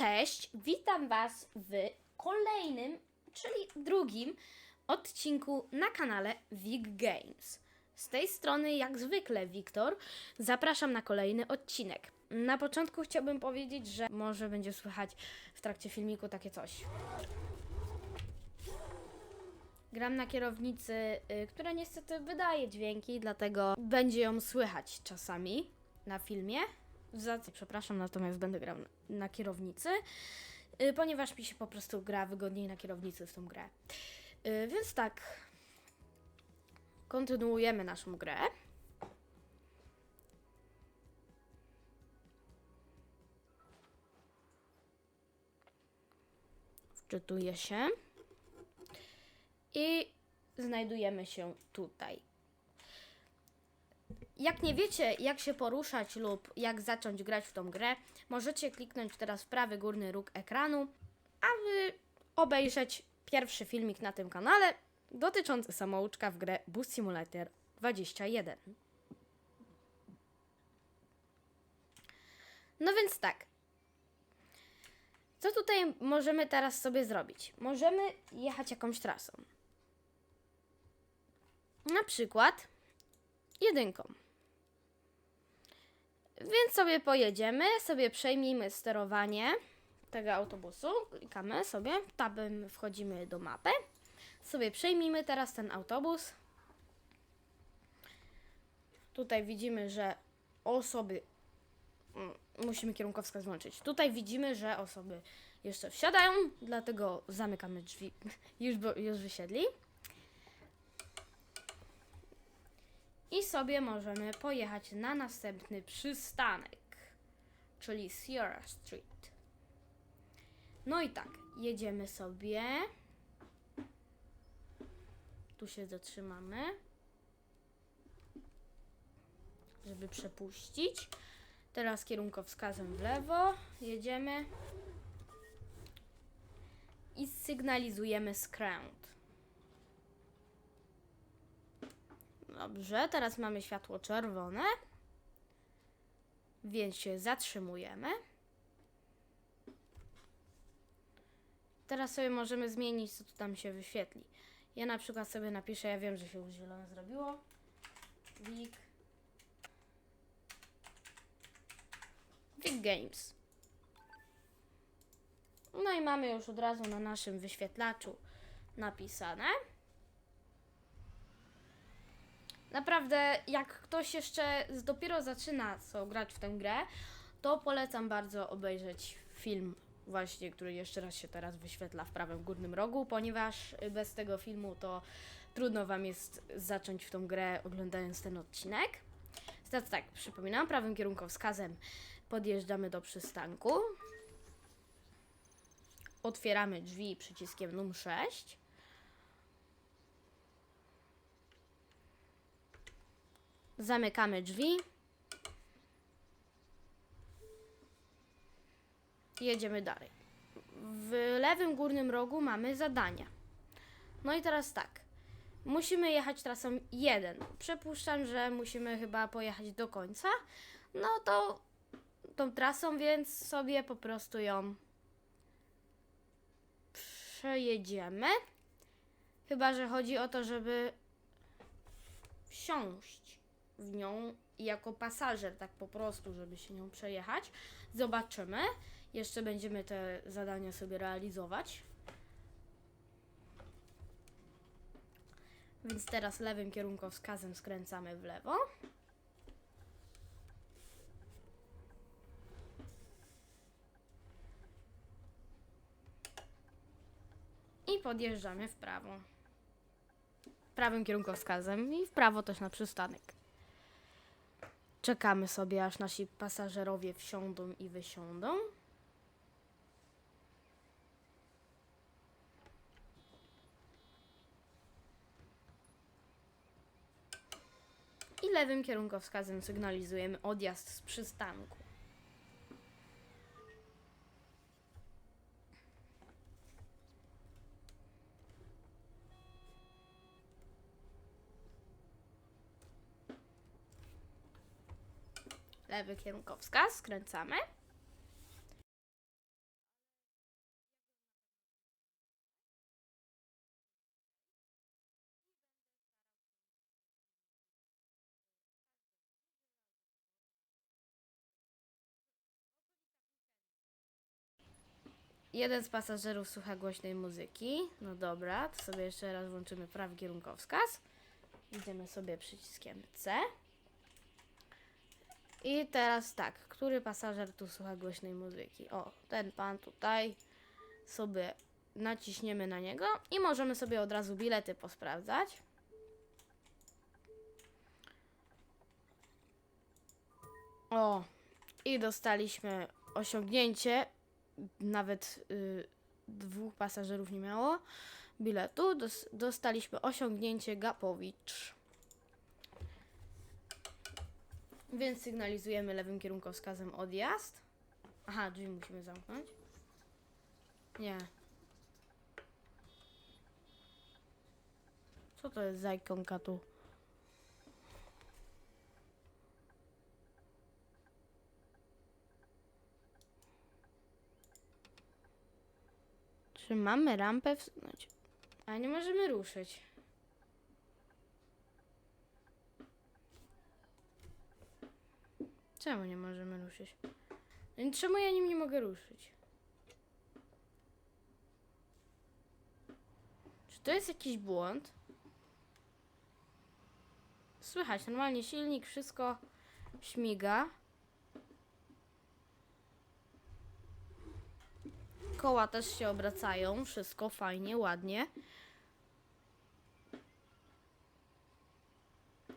Cześć, witam Was w kolejnym, czyli drugim odcinku na kanale Wig Games. Z tej strony, jak zwykle, Wiktor. Zapraszam na kolejny odcinek. Na początku chciałbym powiedzieć, że może będzie słychać w trakcie filmiku takie coś. Gram na kierownicy, y, która niestety wydaje dźwięki, dlatego będzie ją słychać czasami na filmie. Przepraszam, natomiast będę grał na, na kierownicy, y, ponieważ mi się po prostu gra wygodniej na kierownicy w tą grę. Y, Więc tak, kontynuujemy naszą grę. Wczytuję się. I znajdujemy się tutaj. Jak nie wiecie, jak się poruszać lub jak zacząć grać w tą grę, możecie kliknąć teraz w prawy górny róg ekranu, aby obejrzeć pierwszy filmik na tym kanale dotyczący samouczka w grę Bus Simulator 21. No więc tak. Co tutaj możemy teraz sobie zrobić? Możemy jechać jakąś trasą. Na przykład jedynką. Więc sobie pojedziemy, sobie przejmijmy sterowanie tego autobusu, klikamy sobie, tabem wchodzimy do mapy, sobie przejmijmy teraz ten autobus. Tutaj widzimy, że osoby, mm, musimy kierunkowskaz włączyć, tutaj widzimy, że osoby jeszcze wsiadają, dlatego zamykamy drzwi, już, już wysiedli. I sobie możemy pojechać na następny przystanek, czyli Sierra Street. No i tak, jedziemy sobie. Tu się zatrzymamy, żeby przepuścić. Teraz kierunkowskazem w lewo, jedziemy i sygnalizujemy skręt. Dobrze, teraz mamy światło czerwone. Więc się zatrzymujemy. Teraz sobie możemy zmienić, co tu tam się wyświetli. Ja na przykład sobie napiszę, ja wiem, że się już zielone zrobiło. Wig. Wig Games. No i mamy już od razu na naszym wyświetlaczu napisane. Naprawdę, jak ktoś jeszcze dopiero zaczyna co grać w tę grę, to polecam bardzo obejrzeć film właśnie, który jeszcze raz się teraz wyświetla w prawym górnym rogu, ponieważ bez tego filmu to trudno Wam jest zacząć w tą grę oglądając ten odcinek. Więc tak, przypominam, prawym kierunkowskazem podjeżdżamy do przystanku. Otwieramy drzwi przyciskiem num 6. Zamykamy drzwi. Jedziemy dalej. W lewym górnym rogu mamy zadania. No i teraz tak. Musimy jechać trasą 1. Przypuszczam, że musimy chyba pojechać do końca. No to tą trasą, więc sobie po prostu ją przejedziemy. Chyba, że chodzi o to, żeby wsiąść w nią jako pasażer, tak po prostu, żeby się nią przejechać. Zobaczymy. Jeszcze będziemy te zadania sobie realizować. Więc teraz lewym kierunkowskazem skręcamy w lewo. I podjeżdżamy w prawo. Prawym kierunkowskazem i w prawo też na przystanek. Czekamy sobie, aż nasi pasażerowie wsiądą i wysiądą. I lewym kierunkowskazem sygnalizujemy odjazd z przystanku. lewy kierunkowskaz, skręcamy. Jeden z pasażerów słucha głośnej muzyki. No dobra, to sobie jeszcze raz włączymy prawy kierunkowskaz. Idziemy sobie przyciskiem C. I teraz tak, który pasażer tu słucha głośnej muzyki? O, ten pan tutaj sobie naciśniemy na niego i możemy sobie od razu bilety posprawdzać. O, i dostaliśmy osiągnięcie. Nawet y, dwóch pasażerów nie miało biletu. Dos, dostaliśmy osiągnięcie Gapowicz. Więc sygnalizujemy lewym kierunkowskazem odjazd. Aha, drzwi musimy zamknąć. Nie. Co to jest za ikonka tu? Czy mamy rampę? W... znaczy- A nie możemy ruszyć. Czemu nie możemy ruszyć? Czemu ja nim nie mogę ruszyć? Czy to jest jakiś błąd? Słychać, normalnie silnik, wszystko śmiga. Koła też się obracają, wszystko fajnie, ładnie.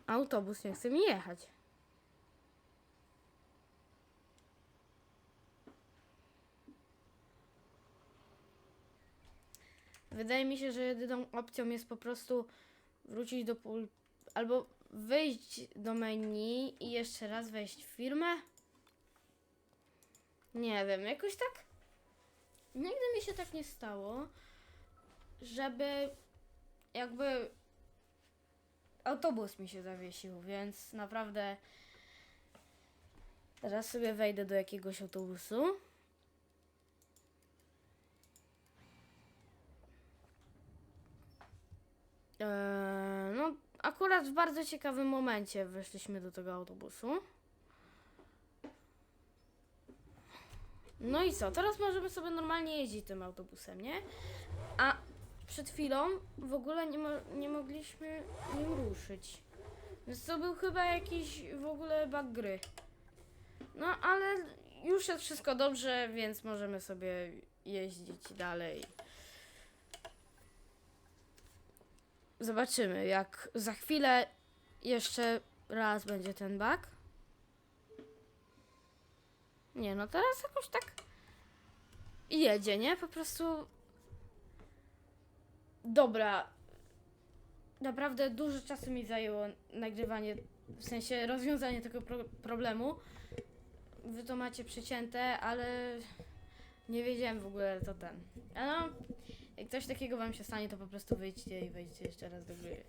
Autobus nie chce mi jechać. Wydaje mi się, że jedyną opcją jest po prostu wrócić do pól... albo wyjść do menu i jeszcze raz wejść w firmę. Nie wiem, jakoś tak. Nigdy mi się tak nie stało, żeby jakby autobus mi się zawiesił, więc naprawdę teraz sobie wejdę do jakiegoś autobusu. Eee, no, akurat w bardzo ciekawym momencie weszliśmy do tego autobusu. No i co? Teraz możemy sobie normalnie jeździć tym autobusem, nie? A przed chwilą w ogóle nie, mo- nie mogliśmy nim ruszyć. Więc to był chyba jakiś w ogóle bug gry. No ale już jest wszystko dobrze, więc możemy sobie jeździć dalej. Zobaczymy, jak za chwilę jeszcze raz będzie ten bug. Nie, no teraz jakoś tak jedzie, nie? Po prostu. Dobra. Naprawdę dużo czasu mi zajęło nagrywanie, w sensie rozwiązanie tego pro problemu. Wy to macie przycięte, ale nie wiedziałem w ogóle to ten. No, jak coś takiego wam się stanie, to po prostu wyjdźcie i wejdźcie jeszcze raz do gry.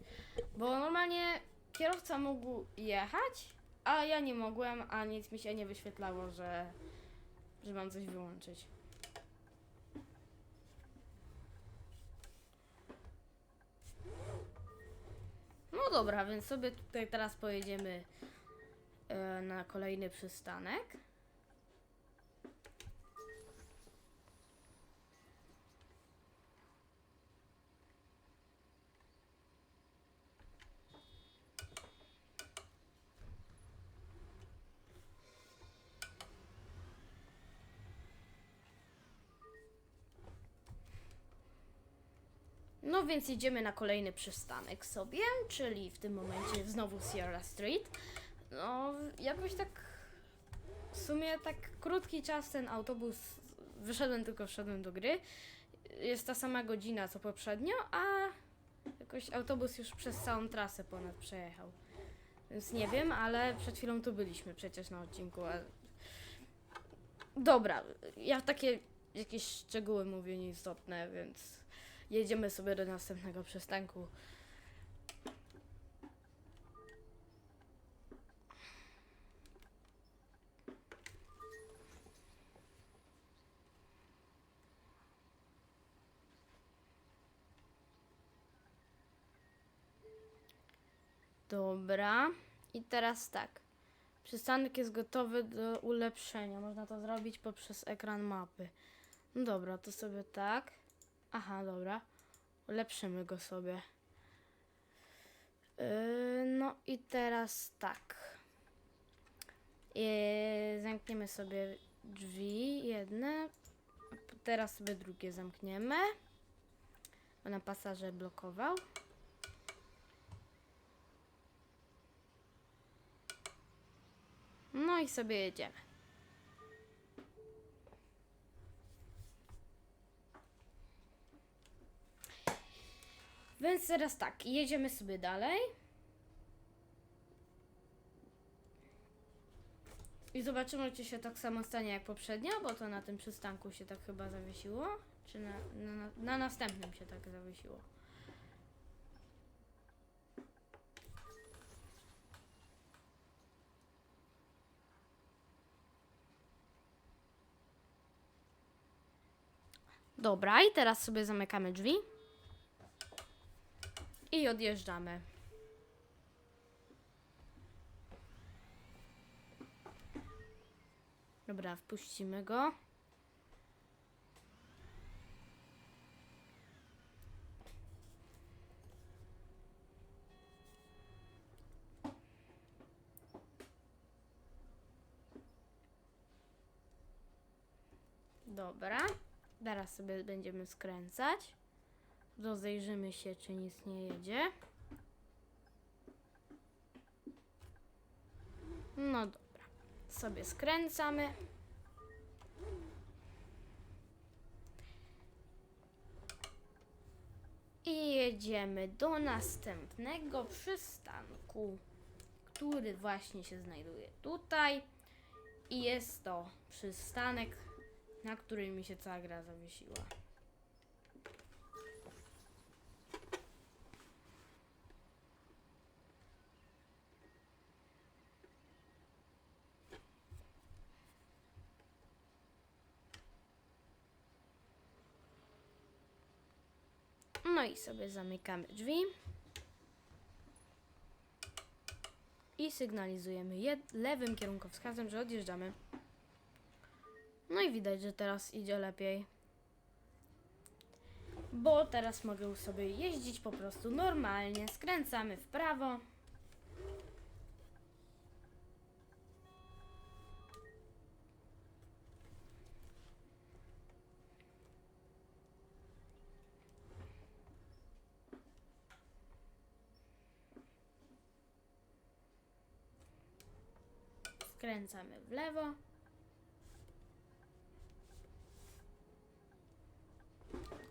Bo normalnie kierowca mógł jechać, a ja nie mogłem, a nic mi się nie wyświetlało, że, że mam coś wyłączyć. No dobra, więc sobie tutaj teraz pojedziemy e, na kolejny przystanek. Więc jedziemy na kolejny przystanek sobie, czyli w tym momencie znowu Sierra Street. No, jakoś tak w sumie tak krótki czas ten autobus, wyszedłem tylko wszedłem do gry. Jest ta sama godzina co poprzednio, a jakoś autobus już przez całą trasę ponad przejechał. Więc nie wiem, ale przed chwilą tu byliśmy przecież na odcinku. A... Dobra, ja takie jakieś szczegóły mówię nieistotne, więc jedziemy sobie do następnego przystanku. Dobra. I teraz tak. Przystanek jest gotowy do ulepszenia. Można to zrobić poprzez ekran mapy. No dobra, to sobie tak. Aha, dobra. Ulepszymy go sobie. Yy, no i teraz tak. Yy, zamkniemy sobie drzwi jedne. Teraz sobie drugie zamkniemy. Bo nam pasażer blokował. No i sobie jedziemy. Więc teraz tak, jedziemy sobie dalej. I zobaczymy, czy się tak samo stanie jak poprzednio, bo to na tym przystanku się tak chyba zawiesiło. Czy na, na, na, na następnym się tak zawiesiło. Dobra, i teraz sobie zamykamy drzwi. I odjeżdżamy. Dobra, wpuścimy go. Dobra, teraz sobie będziemy skręcać. Rozejrzymy się, czy nic nie jedzie. No dobra, sobie skręcamy. I jedziemy do następnego przystanku, który właśnie się znajduje tutaj. I jest to przystanek, na którym mi się cała gra zawiesiła. No i sobie zamykamy drzwi. I sygnalizujemy lewym kierunkowskazem, że odjeżdżamy. No i widać, że teraz idzie lepiej. Bo teraz mogę sobie jeździć po prostu normalnie. Skręcamy w prawo. Skręcamy w lewo.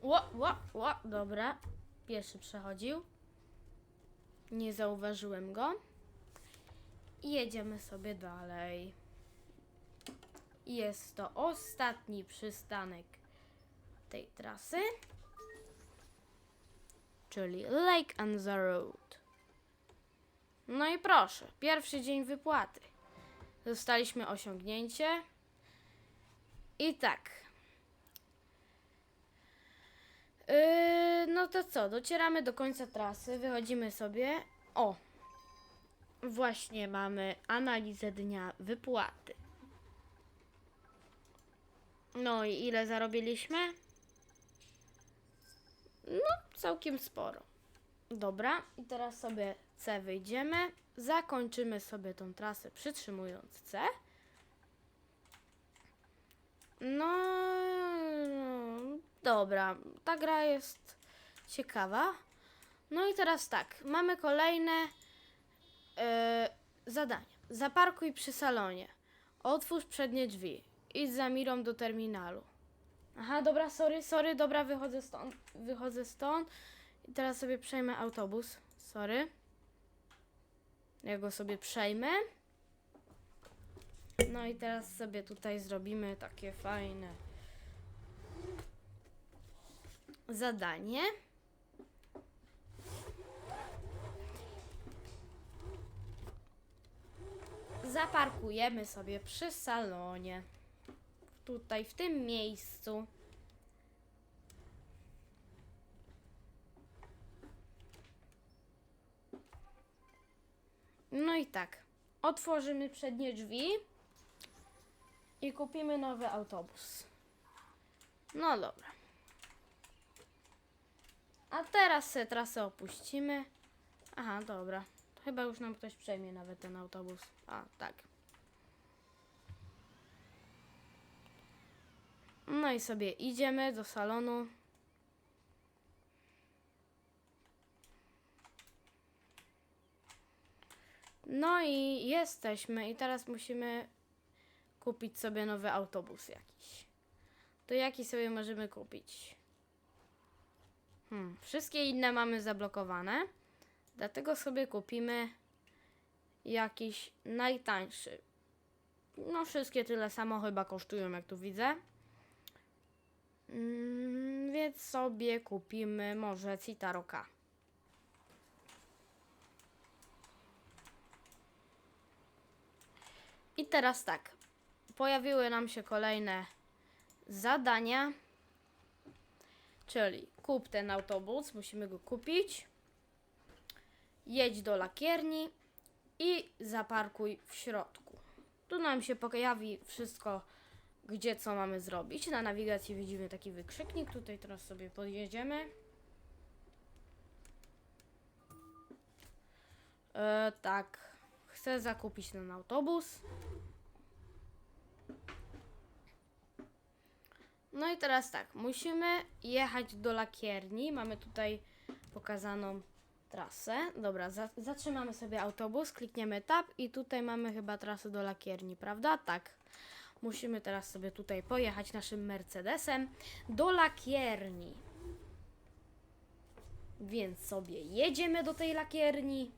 Ło, ło, ło, dobra. Pierwszy przechodził. Nie zauważyłem go. I jedziemy sobie dalej. Jest to ostatni przystanek tej trasy. Czyli Lake on the Road. No i proszę, pierwszy dzień wypłaty. Dostaliśmy osiągnięcie. I tak. Yy, no to co, docieramy do końca trasy, wychodzimy sobie. O! Właśnie mamy analizę dnia wypłaty. No i ile zarobiliśmy? No, całkiem sporo. Dobra, i teraz sobie C wyjdziemy. Zakończymy sobie tą trasę przytrzymując C. No, no, dobra, ta gra jest ciekawa. No i teraz tak, mamy kolejne e, zadanie. Zaparkuj przy salonie. Otwórz przednie drzwi. Idź za Mirą do terminalu. Aha, dobra, sorry, sorry, dobra, wychodzę stąd. Wychodzę stąd. I teraz sobie przejmę autobus. Sorry. Ja go sobie przejmę. No i teraz sobie tutaj zrobimy takie fajne zadanie. Zaparkujemy sobie przy salonie. Tutaj, w tym miejscu. No i tak. Otworzymy przednie drzwi i kupimy nowy autobus. No dobra. A teraz se trasę opuścimy. Aha, dobra. Chyba już nam ktoś przejmie nawet ten autobus. A, tak. No i sobie idziemy do salonu. No i jesteśmy i teraz musimy kupić sobie nowy autobus jakiś. To jaki sobie możemy kupić? Hmm, wszystkie inne mamy zablokowane, dlatego sobie kupimy jakiś najtańszy. No wszystkie tyle samo chyba kosztują, jak tu widzę. Mm, więc sobie kupimy może Citaroka. I teraz tak. Pojawiły nam się kolejne zadania. Czyli kup ten autobus, musimy go kupić. Jedź do lakierni i zaparkuj w środku. Tu nam się pojawi wszystko, gdzie co mamy zrobić. Na nawigacji widzimy taki wykrzyknik. Tutaj teraz sobie podjedziemy. E, tak, chcę zakupić ten autobus. No i teraz tak, musimy jechać do lakierni. Mamy tutaj pokazaną trasę. Dobra, za zatrzymamy sobie autobus, klikniemy tab i tutaj mamy chyba trasę do lakierni, prawda? Tak. Musimy teraz sobie tutaj pojechać naszym Mercedesem do lakierni. Więc sobie jedziemy do tej lakierni.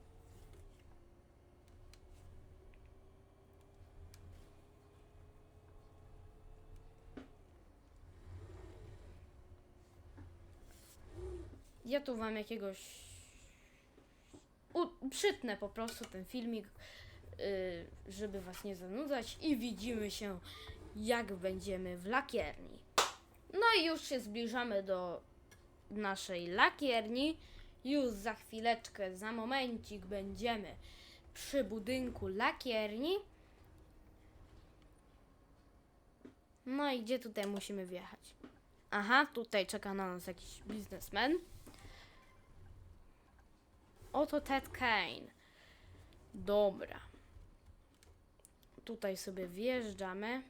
Ja tu wam jakiegoś. U, przytnę po prostu ten filmik, yy, żeby was nie zanudzać, i widzimy się, jak będziemy w lakierni. No i już się zbliżamy do naszej lakierni. Już za chwileczkę, za momencik będziemy przy budynku lakierni. No i gdzie tutaj musimy wjechać? Aha, tutaj czeka na nas jakiś biznesmen. Oto Ted Kane. Dobra. Tutaj sobie wjeżdżamy.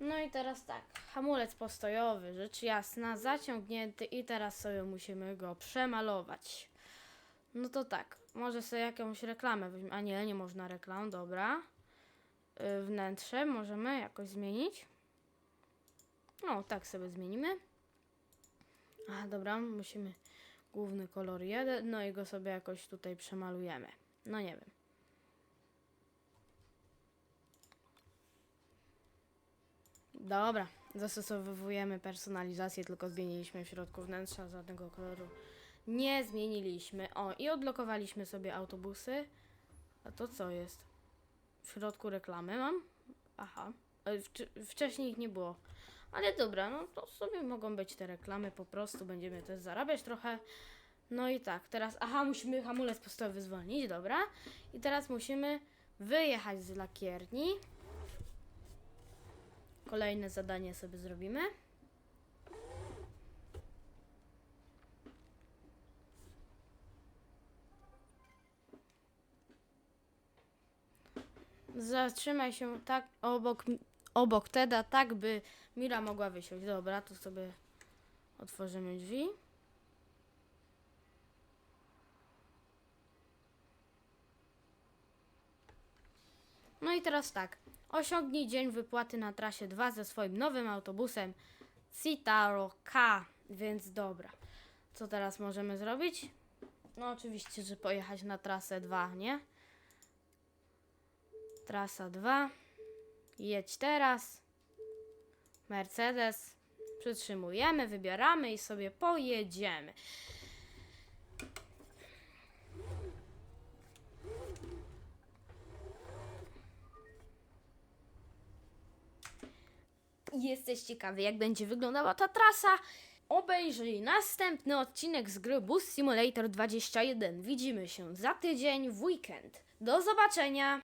No i teraz tak, hamulec postojowy, rzecz jasna, zaciągnięty i teraz sobie musimy go przemalować. No to tak, może sobie jakąś reklamę weźmiemy, a nie, nie można reklam, dobra. Y, Wnętrze możemy jakoś zmienić. No, tak sobie zmienimy. A, dobra, musimy główny kolor jeden, no i go sobie jakoś tutaj przemalujemy. No nie wiem. Dobra, zastosowujemy personalizację, tylko zmieniliśmy w środku wnętrza, żadnego koloru nie zmieniliśmy. O, i odblokowaliśmy sobie autobusy. A to co jest? W środku reklamy mam? Aha, wcz- wcześniej ich nie było. Ale dobra, no to sobie mogą być te reklamy, po prostu będziemy też zarabiać trochę. No i tak, teraz, aha, musimy hamulec postojowy zwolnić, dobra. I teraz musimy wyjechać z lakierni. Kolejne zadanie sobie zrobimy. Zatrzymaj się tak obok, obok Teda, tak by Mira mogła wysiąść. Dobra, tu sobie otworzymy drzwi. No i teraz tak. Osiągnij dzień wypłaty na trasie 2 ze swoim nowym autobusem Citaro K. Więc dobra. Co teraz możemy zrobić? No oczywiście, że pojechać na trasę 2, nie? Trasa 2. Jedź teraz. Mercedes. Przytrzymujemy, wybieramy i sobie pojedziemy. Jesteś ciekawy, jak będzie wyglądała ta trasa? Obejrzyj następny odcinek z gry Bus Simulator 21. Widzimy się za tydzień w weekend. Do zobaczenia!